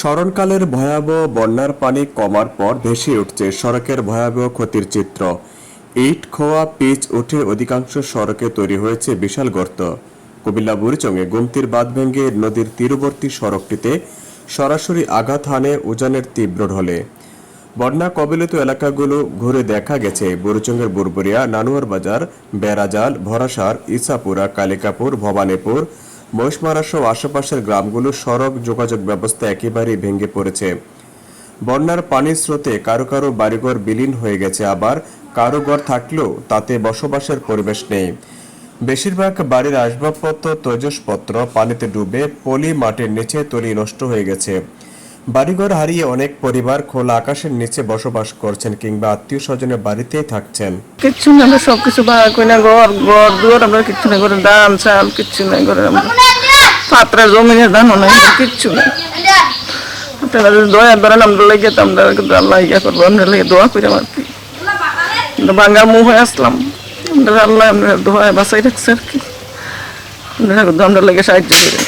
স্মরণকালের ভয়াবহ বন্যার পানি কমার পর ভেসে উঠছে সড়কের ভয়াবহ ক্ষতির চিত্র। ইট, খোয়া, পিচ উঠে অধিকাংশ সড়কে তৈরি হয়েছে বিশাল গর্ত। কুমিল্লা বুড়িচঙ্গে গুমতির বাঁধ ভেঙে নদীর তীরবর্তী সড়কটিতে সরাসরি আঘাত হানে উজানের তীব্র ঢলে। বন্যা কবলিত এলাকাগুলো ঘুরে দেখা গেছে। বুড়িচঙ্গের বুরবুরিয়া নানুয়ার বাজার, বেড়াজাল, ভরাসার ইসাপুরা কালিকাপুর, ভবানীপুর মহিষমারা সহ আশেপাশের গ্রামগুলো সড়ক যোগাযোগ ব্যবস্থা একেবারেই ভেঙে পড়েছে। বন্যার পানির স্রোতে কারও কারও বাড়িঘর বিলীন হয়ে গেছে, আবার কারও ঘর থাকলেও তাতে বসবাসের পরিবেশ নেই। বেশিরভাগ বাড়ির আসবাবপত্র, তৈজসপত্র পানিতে ডুবে পলি মাটির নিচে তলি নষ্ট হয়ে গেছে। বাড়িঘর হারিয়ে অনেক পরিবার খোলা আকাশের নিচে বসবাস করছেন কিংবা আত্মীয় স্বজনের বাড়িতেই থাকছেন। কিচ্ছু না, আমরা সব কিছু ভাড়া করি না, ঘর ঘর, দুয়ার, আমরা কিচ্ছু না করে ধান, চাল, কিচ্ছু নাই করে আমরা পাত্রা জমিনে ধান নাই, কিচ্ছু নাই। আপনারা যদি দয়া ধরেন আমরা লেগে তো আমরা আল্লাহ ইয়া করব আমরা লেগে দোয়া করি আমার কি? মুখ হয়ে আসলাম। আমরা আল্লাহ আমরা দোয়া বাসাই রাখছে আর কি। আমরা লেগে সাহায্য করি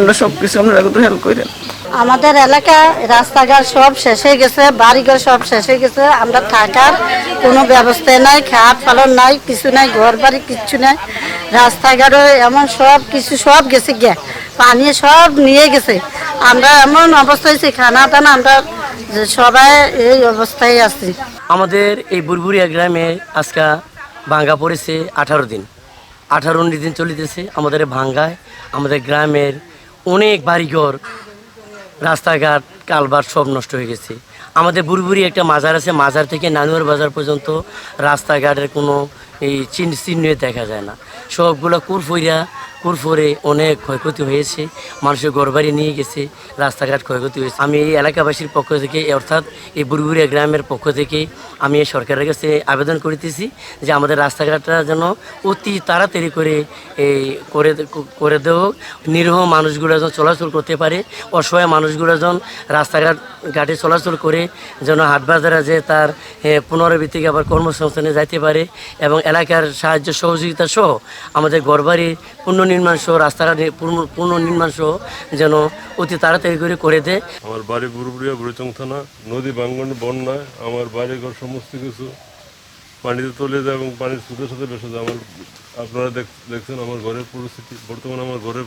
আমরা সব কিছু আমরা কিন্তু হেল্প করি। আমাদের এলাকা রাস্তাঘাট সব শেষ হয়ে গেছে বাড়িঘর সব শেষ হয়ে গেছে। আমরা থাকার কোনো ব্যবস্থা নাই খাট পালন নাই কিছু নাই ঘর বাড়ি কিচ্ছু নাই। রাস্তাঘাটও এমন সব কিছু সব গেছে গে পানি সব নিয়ে গেছে। আমরা এমন অবস্থা হয়েছে খানা টানা আমরা যে সবাই এই অবস্থায় আছি। আমাদের এই বুরবুরিয়া গ্রামে আজকে ভাঙ্গা পড়েছে আঠারো দিন। আঠারো দিন চলিতেছে, আমাদের ভাঙ্গায়, আমাদের গ্রামের অনেক বাড়িঘর, রাস্তাঘাট কালবার সব নষ্ট হয়ে গেছে। আমাদের বুরবুরি একটা মাজার আছে, মাজার থেকে নানুয়ার বাজার পর্যন্ত রাস্তাঘাটের কোনো এই চিহ্ন দেখা যায় না। সবগুলো কুরফইরা কুরফরে অনেক ক্ষয়ক্ষতি হয়েছে, মানুষের ঘরবাড়ি নিয়ে গেছে, রাস্তাঘাট ক্ষয়ক্ষতি হয়েছে। আমি এই এলাকাবাসীর পক্ষ থেকে, অর্থাৎ এই বুরবুরিয়া গ্রামের পক্ষ থেকে, আমি এই সরকারের কাছে আবেদন করিতেছি যে আমাদের রাস্তাঘাটটা যেন অতি তাড়াতাড়ি করে এই করে করে দেও নিরীহ মানুষগুলো যেন চলাচল করতে পারে, অসহায় মানুষগুলো যেন রাস্তাঘাট ঘাটে চলাচল করে, যেন হাট বাজারে যে তার পুনরাবৃত্তিকে আবার কর্মসংস্থানে যাইতে পারে এবং এলাকার সাহায্য সহযোগিতা সহ আমাদের ঘরবাড়ির পুনর্নির্মাণ সহ পুনঃ- পুনর্নির্মাণ সহ যেন অতি তাড়াতাড়ি করে করে দেয়। আমার বাড়ি বুড়বুড়িয়া, বুড়িচং থানা, নদী ভাঙ্গন বন্যায় আমার বাড়ি ঘর সমস্ত কিছু। পানিতে তলে যায় এবং পানির স্রোতের সাথে ভেসে যায়। আমার আপনারা দেখ- দেখছেন আমার ঘরের পরিস্থিতি। বর্তমানে আমার ঘরে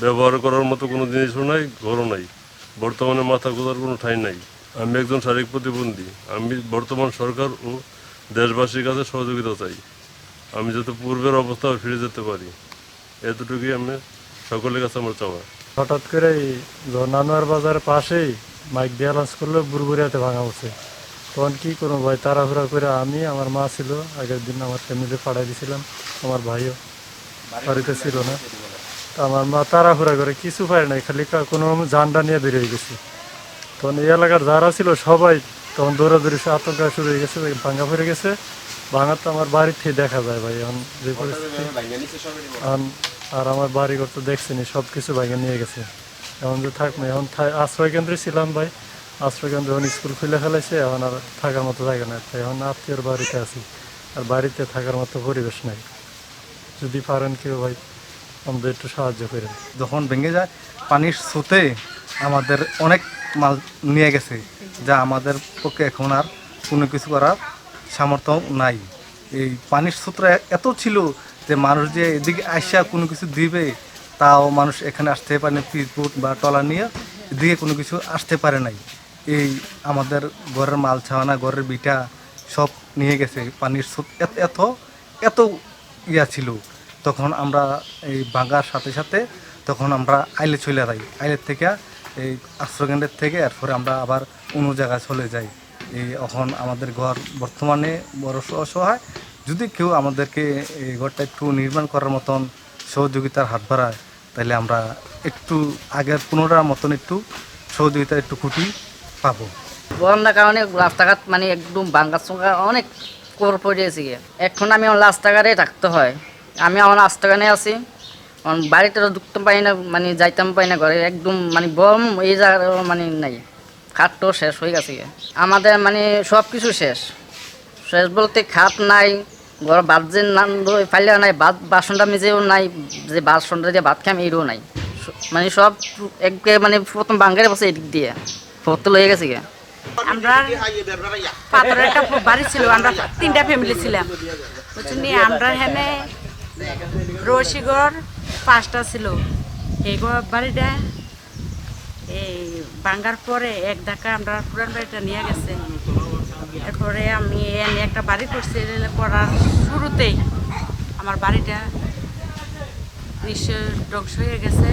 ব্যবহার করার মতো কোনো জিনিসও নাই, ঘরও নাই। বর্তমানে মাথা গোজার কোনো ঠাঁই নাই। আমি একজন শারীরিক প্রতিবন্ধী। আমি বর্তমান সরকার ও দেশবাসীর কাছে সহযোগিতা চাই। আমি যাতে পূর্বের অবস্থায় ফিরে যেতে পারি। এতটুকুই আমি সকলের কাছে আমার চাওয়া। হঠাৎ করে এই নানোয়ার বাজারের পাশেই মাইক দিয়ে লঞ্চ করল বুরবুরিয়াতে ভাঙা উঠছে তখন কি করব ভাই? তাড়াহুড়া করে আমি আমার মা ছিল আগের দিন আমার ফ্যামিলি পাঠাই দিয়েছিলাম আমার ভাইও। বাড়িতে ছিল না। তা আমার মা তাড়াহুড়া করে কিছু পারে নাই খালি কোনো জানটা নিয়ে বেরিয়ে গেছি। তখন এই এলাকার যারা ছিল সবাই তখন দৌড়াদৌড়ি সে আতঙ্ক শুরু হয়ে গেছে ভাঙা পড়ে গেছে। ভাঙা তো আমার বাড়ির থেকে দেখা যায় ভাই এখন যে পরিস্থিতি। এখন আর আমার বাড়ি ঘর তো দেখছিনি সব কিছু ভাইকে নিয়ে গেছে। এখন যে থাকবে এখন থা- আশ্রয় কেন্দ্রে ছিলাম ভাই। আশ্রয় কেন্দ্রে এখন স্কুল খুলে ফেলেছে এখন আর থাকার মতো জায়গা নাই। তাই এখন আত্মীয়র বাড়িতে আছি, আর বাড়িতে থাকার মতো পরিবেশ নাই। যদি পারেন কেউ ভাই, আমাদের একটু সাহায্য করেন। যখন ভেঙে যায়, পানির স্রোতে আমাদের অনেক মাল নিয়ে গেছে, যা আমাদের পক্ষে এখন আর কোনো কিছু করার সামর্থ্য নাই। এই পানির স্রোতটা এত ছিল যে মানুষ যে এদিকে আসা কোনো কিছু দিবে, তাও মানুষ এখানে আসতে পারে না পিসবুট বা টলা নিয়ে এদিকে কোনো কিছু আসতে পারে নাই। এই আমাদের ঘরের মাল ছাওয়ানা, ঘরের বিটা সব নিয়ে গেছে, পানির স্রোত এত এত ইয়া ছিল। তখন আমরা এই ভাঙার সাথে সাথে তখন আমরা আইলে চলে যাই। আইলের থেকে এই আশ্রয়কেন্দ্রের থেকে এরপরে আমরা আবার অন্য জায়গায় চলে যাই। এই এখন আমাদের ঘর বর্তমানে বড় অসহায়। যদি কেউ আমাদেরকে এই ঘরটা একটু নির্মাণ করার মতন সহযোগিতার হাত বাড়ায়, তাহলে আমরা একটু আগের পুনরার মতন একটু সহযোগিতা একটু খুঁটি পাবো। বন্যার কারণে রাস্তাঘাট মানে একদম ভাঙ্গার সঙ্গে অনেক কোর পড়েছি গিয়ে। এখন আমি আমার রাস্তাঘাটে থাকতে হয়। আমি আমার রাস্তাঘাটে আছি। বাড়িতে ঢুকতে পাই না মানে যাইতাম পাই না ঘরে। একদম মানে গরম এই জায়গা মানে নাই। খাটটাও শেষ হয়ে গেছে। আমাদের মানে সব কিছু শেষ। শেষ বলতে খাট নাই ঘর ভাত যে ফাইলে নাই ভাত বাসনটা মেজেও নাই, যে বাসনটা দিয়ে ভাত খাম এরও নাই। মানে সব এক মানে প্রথম বাঙ্গারে বসে এদিক দিয়ে, ভর্তি লয়ে গেছে গিয়া। আমরা পাথরের একটা বাড়ি ছিল, আমরা তিনটা ফ্যামিলি ছিলাম। নি? আমরা হেনে রশিগড় পাঁচটা ছিল। এই বাড়িটা, এই ভাঙ্গার পরে এক ধাক্কা আমরা পুরান বাড়িটা নিয়ে গেছে। এরপরে আমি এনে একটা বাড়ি করছি করার শুরুতেই আমার বাড়িটা নিশ্চয় ধ্বংস হয়ে গেছে।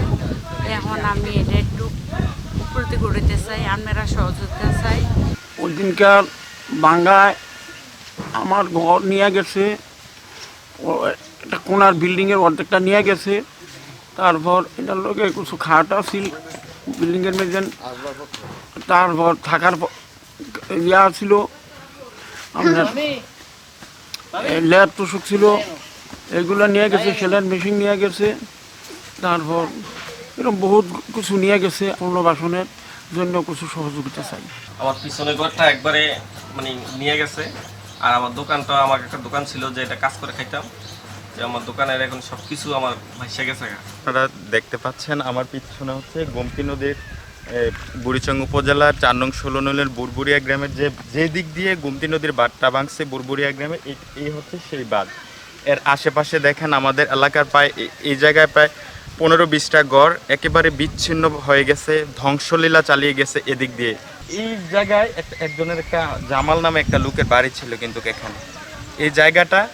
এখন আমি এটা একটু উপরতে গড়িতে চাই, আপনারা সহযোগিতা চাই। ওই দিনকার বাঙ্গায় আমার ঘর নিয়ে গেছে একটা কোনার বিল্ডিংয়ের অর্ধেকটা নিয়ে গেছে। তারপর এটার লোকে কিছু খাট আছিল বিল্ডিংয়ের মেঝেন তারপর থাকার ইয়া ছিল আপনার লেয়ার তোষক ছিল এগুলো নিয়ে গেছে সেলাইয়ের মেশিন নিয়ে গেছে তারপর এরকম বহুত কিছু নিয়ে গেছে পুনর্বাসনের জন্য কিছু সহযোগিতা চাই আমার পিছনে ঘরটা একবারে মানে নিয়ে গেছে আর আমার দোকানটা আমার একটা দোকান ছিল যে এটা কাজ করে খাইতাম যে আমার দোকানের এখন সব কিছু আমার ভাইসা গেছে। আপনারা দেখতে পাচ্ছেন আমার পিছনে হচ্ছে গোমতী নদীর বুড়িচং উপজেলার চার নং ষোলো নলের বুরবুরিয়া গ্রামের যে যে দিক দিয়ে গুমতি নদীর বাঁধটা ভাঙছে বুরবুরিয়া গ্রামে, এই- হচ্ছে সেই বাঁধ। এর আশেপাশে দেখেন আমাদের এলাকার প্রায় এই জায়গায় প্রায় পনেরো বিশটা গড় একেবারে বিচ্ছিন্ন হয়ে গেছে, ধ্বংসলীলা চালিয়ে গেছে এদিক দিয়ে। এই জায়গায় একজনের একটা জামাল নামে একটা লোকের বাড়ি ছিল কিন্তু এখানে। এই জায়গাটা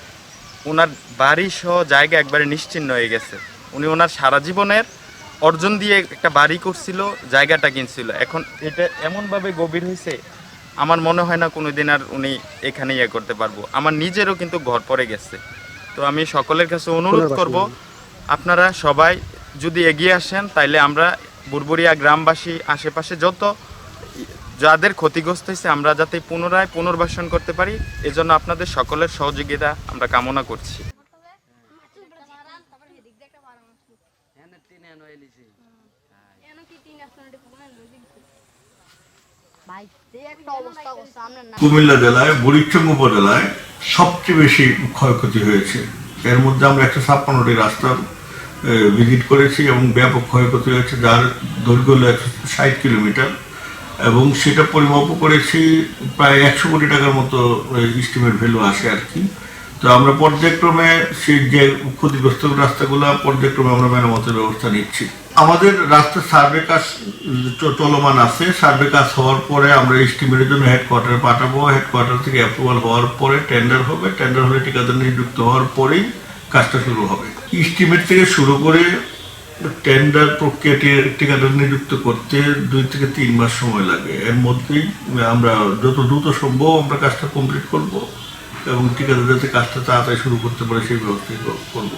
ওনার বাড়ি সহ জায়গা একবারে নিশ্চিন্ন হয়ে গেছে। উনি ওনার সারা জীবনের অর্জন দিয়ে একটা বাড়ি করছিল জায়গাটা কিনছিল। এখন এটা এমনভাবে গভীর হয়েছে আমার মনে হয় না কোনো দিন আর উনি এখানে ইয়ে করতে পারব। আমার নিজেরও কিন্তু ঘর পড়ে গেছে। তো আমি সকলের কাছে অনুরোধ করব আপনারা সবাই যদি এগিয়ে আসেন তাইলে আমরা বুরবুরিয়া গ্রামবাসী আশেপাশে যত যাদের ক্ষতিগ্রস্ত হয়েছে আমরা যাতে পুনরায় পুনর্বাসন করতে পারি এজন্য আপনাদের সকলের সহযোগিতা আমরা কামনা করছি। কুমিল্লা জেলায় বুড়িচং উপজেলায় সবচেয়ে বেশি ক্ষয়ক্ষতি হয়েছে। এর মধ্যে আমরা একশো ছাপ্পান্নটি রাস্তা ভিজিট করেছি এবং ব্যাপক ক্ষয়ক্ষতি হয়েছে যার দৈর্ঘ্য হলো একশো ষাট কিলোমিটার। এবং সেটা পরিমাপ করেছি প্রায় একশো কোটি টাকার মতো ইস্টিমেট ভ্যালু আসে আর কি। তো আমরা পর্যায়ক্রমে সেই যে ক্ষতিগ্রস্ত রাস্তাগুলো পর্যায়ক্রমে আমরা মেরামতের ব্যবস্থা নিচ্ছি। আমাদের রাস্তার সার্ভে কাজ চলমান আছে। সার্ভে কাজ হওয়ার পরে আমরা এস্টিমেটের জন্য হেডকোয়ার্টারে পাঠাবো। হেডকোয়ার্টার থেকে অ্যাপ্রুভাল হওয়ার পরে টেন্ডার হবে। টেন্ডার হলে ঠিকাদার নিযুক্ত হওয়ার পরেই কাজটা শুরু হবে। এস্টিমেট থেকে শুরু করে টেন্ডার প্রক্রিয়াটি ঠিকাদার নিযুক্ত করতে দুই থেকে তিন মাস সময় লাগে। এর মধ্যেই আমরা যত দ্রুত সম্ভব আমরা কাজটা কমপ্লিট করব এবং ঠিকাদার যাতে কাজটা তাড়াতাড়ি শুরু করতে পারে সেই ব্যবস্থাই করব।